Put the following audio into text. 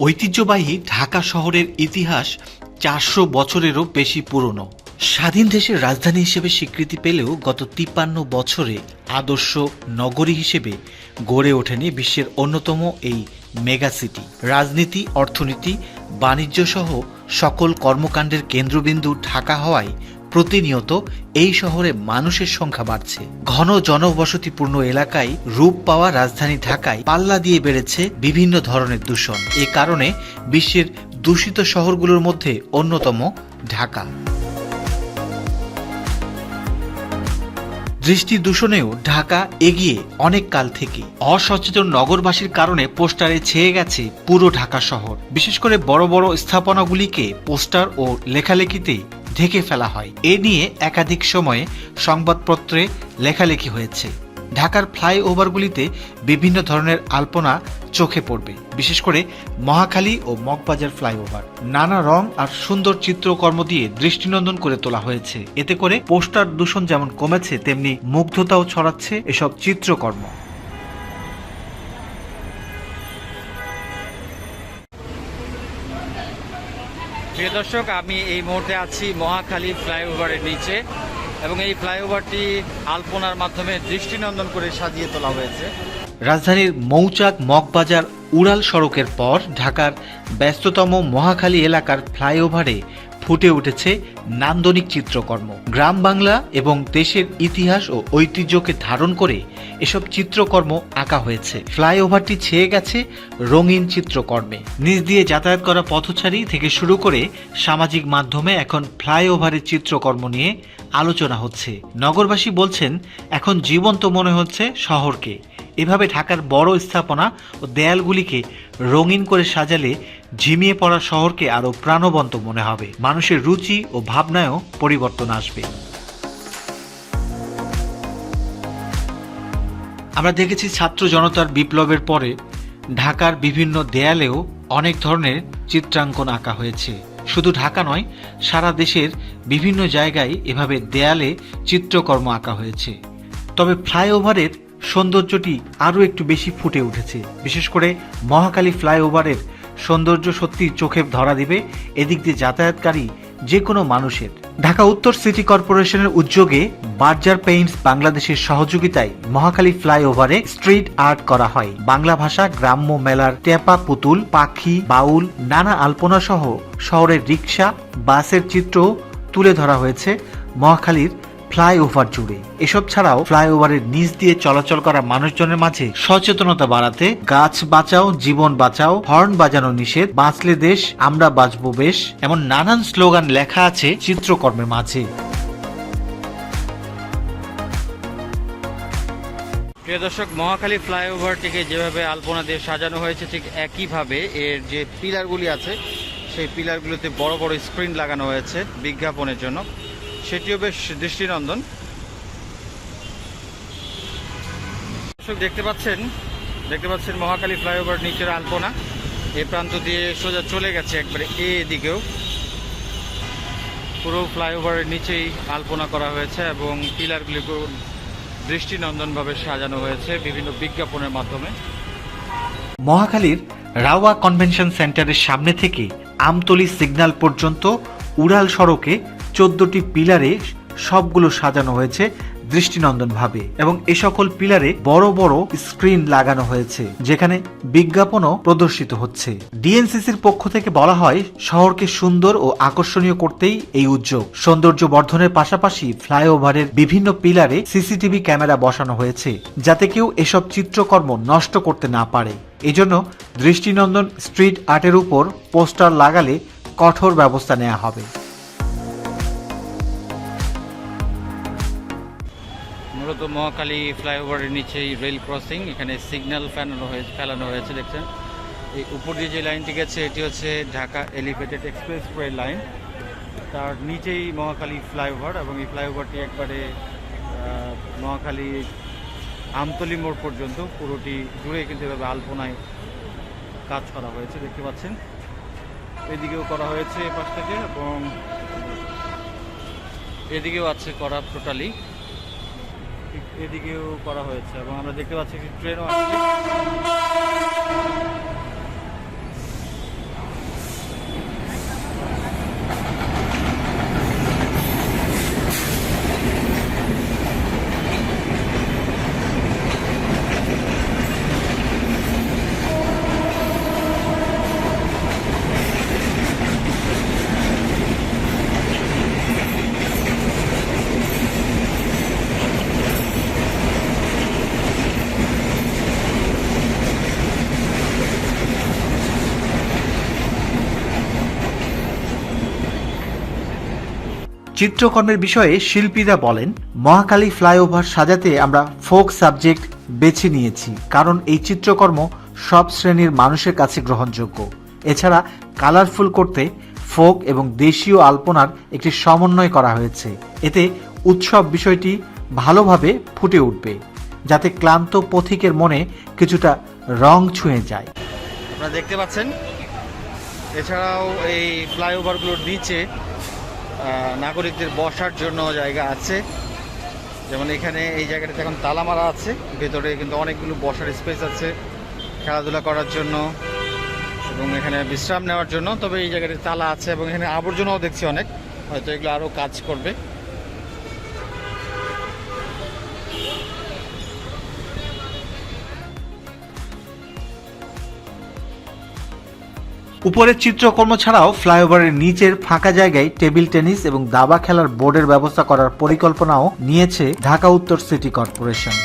ঐতিহ্যবাহী ঢাকা শহরের ইতিহাস চারশো বছরেরও বেশি পুরনো। স্বাধীন দেশের রাজধানী হিসেবে স্বীকৃতি পেলেও গত তিপ্পান্ন বছরে আদর্শ নগরী হিসেবে গড়ে ওঠেনি বিশ্বের অন্যতম এই মেগা সিটি। রাজনীতি, অর্থনীতি বাণিজ্য সহ সকল কর্মকাণ্ডের কেন্দ্রবিন্দু ঢাকা হওয়ায় প্রতিনিয়ত এই শহরে মানুষের সংখ্যা বাড়ছে। ঘন জনবসতিপূর্ণ এলাকায় রূপ পাওয়া রাজধানী ঢাকায় পাল্লা দিয়ে বেড়েছে বিভিন্ন ধরনের দূষণ। এ কারণে বিশ্বের দূষিত শহরগুলোর মধ্যে অন্যতম ঢাকা। দৃষ্টি দূষণেও ঢাকা এগিয়ে অনেক কাল থেকে। অসচেতন নগরবাসীর কারণে পোস্টারে ছেয়ে গেছে পুরো ঢাকা শহর। বিশেষ করে বড় বড় স্থাপনাগুলিকে পোস্টার ও লেখালেখিতে ঢেকে ফেলা হয়। এ নিয়ে একাধিক সময়ে সংবাদপত্রে লেখালেখি হয়েছে। ঢাকার ফ্লাইওভারগুলিতে বিভিন্ন ধরনের আলপনা চোখে পড়বে, বিশেষ করে মহাখালী ও মগবাজার ফ্লাইওভার। নানা রং আর সুন্দর চিত্রকর্ম দিয়ে দৃষ্টিনন্দন করে তোলা হয়েছে। এতে করে পোস্টার দূষণ যেমন কমেছে, তেমনি মুগ্ধতাও ছড়াচ্ছে এসব চিত্রকর্ম। প্রিয় দর্শক, আমি এই মুহূর্তে আছি মহাখালী ফ্লাইওভারের নিচে এবং এই ফ্লাইওভারটি আলপনার মাধ্যমে দৃষ্টিনন্দন করে সাজিয়ে তোলা হয়েছে। রাজধানীর মৌচাক মগবাজার উড়াল সড়কের পর ঢাকার ব্যস্ততম মহাখালী এলাকার ফ্লাইওভারে ফুটে উঠেছে নান্দনিক চিত্রকর্ম। গ্রাম বাংলা এবং দেশের ইতিহাস ও ঐতিহ্যকে ধারণ করে এসব চিত্রকর্ম আঁকা হয়েছে। ফ্লাইওভারটি ছেয়ে গেছে রঙিন চিত্রকর্মে। নিজ দিয়ে যাতায়াত করা পথচারী থেকে শুরু করে সামাজিক মাধ্যমে এখন ফ্লাইওভারের চিত্রকর্ম নিয়ে আলোচনা হচ্ছে। নগরবাসী বলছেন, এখন জীবন্ত মনে হচ্ছে শহরকে। এভাবে ঢাকার বড় স্থাপনা ও দেয়ালগুলিকে রঙিন করে সাজালে ঝিমিয়ে পড়া শহরকে আরও প্রাণবন্ত মনে হবে। মানুষের রুচি ও ভাবনায়ও পরিবর্তন আসবে। আমরা দেখেছি ছাত্র জনতার বিপ্লবের পরে ঢাকার বিভিন্ন দেয়ালেও অনেক ধরনের চিত্রাঙ্কন আঁকা হয়েছে। শুধু ঢাকা নয়, সারা দেশের বিভিন্ন জায়গায় এভাবে দেয়ালে চিত্রকর্ম আঁকা হয়েছে। তবে ফ্লাইওভারের সৌন্দর্যটি আরও একটু বেশি ফুটে উঠেছে। বিশেষ করে মহাকালী ফ্লাইওভারের সৌন্দর্য সত্যি চোখে ধরা দিবে এদিক দিয়ে যাতায়াতকারী যে কোনো মানুষের। ঢাকা উত্তর সিটি কর্পোরেশনের উদ্যোগে বার্জার পেইন্টস বাংলাদেশের সহযোগিতায় মহাখালী ফ্লাইওভারে স্ট্রিট আর্ট করা হয়। বাংলা ভাষা, গ্রাম্য মেলার টেপা, পুতুল, পাখি, বাউল, নানা আলপনা সহ শহরের রিক্সা বাসের চিত্র তুলে ধরা হয়েছে মহাখালীর ফ্লাইওভার জুড়ে। এসব ছাড়াও ফ্লাইওভারের নিচ দিয়ে চলাচল করা মানুষজনের মাঝে সচেতনতা বাড়াতে গাছ বাঁচাও, জীবন বাঁচাও, হর্ন বাজানো নিষেধ, বাঁচলে দেশ, আমরা বাঁচবো বেশ, এমন নানান স্লোগান লেখা আছে চিত্রকর্মের মাঝে। প্রিয় দর্শক, মহাখালী ফ্লাইওভারটিকে যেভাবে আলপনা দিয়ে সাজানো হয়েছে, ঠিক একইভাবে এর যে পিলারগুলি আছে, সেই পিলারগুলোতে বড় বড় স্ক্রিন লাগানো হয়েছে বিজ্ঞাপনের জন্য। সেটিও বেশ দৃষ্টিনন্দন। দেখতে পাচ্ছেন দেখতে পাচ্ছেন মহাকালী ফ্লাইওভার নিচের আলপনা। এই প্রান্ত দিয়ে সোজা চলে গেছে একবারে এ দিকেও পুরো ফ্লাইওভারের নিচেই আলপনা করা হয়েছে এবং পিলারগুলিকে দৃষ্টিনন্দনভাবে সাজানো হয়েছে বিভিন্ন বিজ্ঞাপনের মাধ্যমে। মহাখালীর রাওয়া কনভেনশন সেন্টারের সামনে থেকে আমতলী সিগন্যাল পর্যন্ত উড়াল সড়কে চোদ্দটি পিলারে সবগুলো সাজানো হয়েছে দৃষ্টিনন্দনভাবে এবং এ সকল পিলারে বড় বড় স্ক্রিন লাগানো হয়েছে, যেখানে বিজ্ঞাপনও প্রদর্শিত হচ্ছে। ডিএনসিসির পক্ষ থেকে বলা হয়, শহরকে সুন্দর ও আকর্ষণীয় করতেই এই উদ্যোগ। সৌন্দর্য বর্ধনের পাশাপাশি ফ্লাইওভারের বিভিন্ন পিলারে সিসিটিভি ক্যামেরা বসানো হয়েছে, যাতে কেউ এসব চিত্রকর্ম নষ্ট করতে না পারে। এজন্য দৃষ্টিনন্দন স্ট্রিট আর্টের উপর পোস্টার লাগালে কঠোর ব্যবস্থা নেওয়া হবে। মূলত মহাকালী ফ্লাইওভারের নিচেই রেল ক্রসিং এখানে সিগন্যাল ফেলানো হয়েছে ফেলানো হয়েছে দেখছেন? এই উপর দিয়ে যে লাইনটি গেছে এটি হচ্ছে Dhaka elevated express way line তার নিচেই মহাকালী ফ্লাইওভার এবং এই ফ্লাইওভারটি একবারে আহ, মহাখালী আমতলি মোড় পর্যন্ত পুরোটি জুড়ে কিন্তু এভাবে আলপনায় কাজ করা হয়েছে দেখতে পাচ্ছেন? এদিকেও করা হয়েছে এ পাশ থেকে এবং এদিকেও আছে করা টোটালি এদিকেও করা হয়েছে এবং আমরা দেখতে পাচ্ছি একটি ট্রেনও আসছে চিত্রকর্মের বিষয়ে শিল্পীরা বলেন, মহাকালী ফ্লাইওভার সাজাতে আমরা ফোক সাবজেক্ট বেছে নিয়েছি, কারণ এই চিত্রকর্ম সব শ্রেণির মানুষের কাছে গ্রহণযোগ্য। এছাড়া কালারফুল করতে ফোক এবং দেশীয় আলপনার একটি সমন্বয় করা হয়েছে। এতে উৎসব বিষয়টি ভালোভাবে ফুটে উঠবে, যাতে ক্লান্ত পথিকের মনে কিছুটা রং ছুঁয়ে যায়। আপনারা দেখতে পাচ্ছেন, এছাড়াও এই ফ্লাইওভারগুলোর নিচে নাগরিকদের বসার জন্য জায়গা আছে। যেমন এখানে এই জায়গাটাতে এখন তালা মারা আছে। ভেতরে কিন্তু অনেকগুলো বসার স্পেস আছে খেলাধুলা করার জন্য এবং এখানে বিশ্রাম নেওয়ার জন্য। তবে এই জায়গাটাতে তালা আছে এবং এখানে আবর্জনাও দেখছি অনেক। হয়তো এগুলো আরও কাজ করবে। উপরের চিত্রকর্ম ছাড়াও ফ্লাইওভারের নিচের ফাঁকা জায়গায় টেবিল টেনিস এবং দাবা খেলার বোর্ডের ব্যবস্থা করার পরিকল্পনাও নিয়েছে ঢাকা উত্তর সিটি কর্পোরেশন।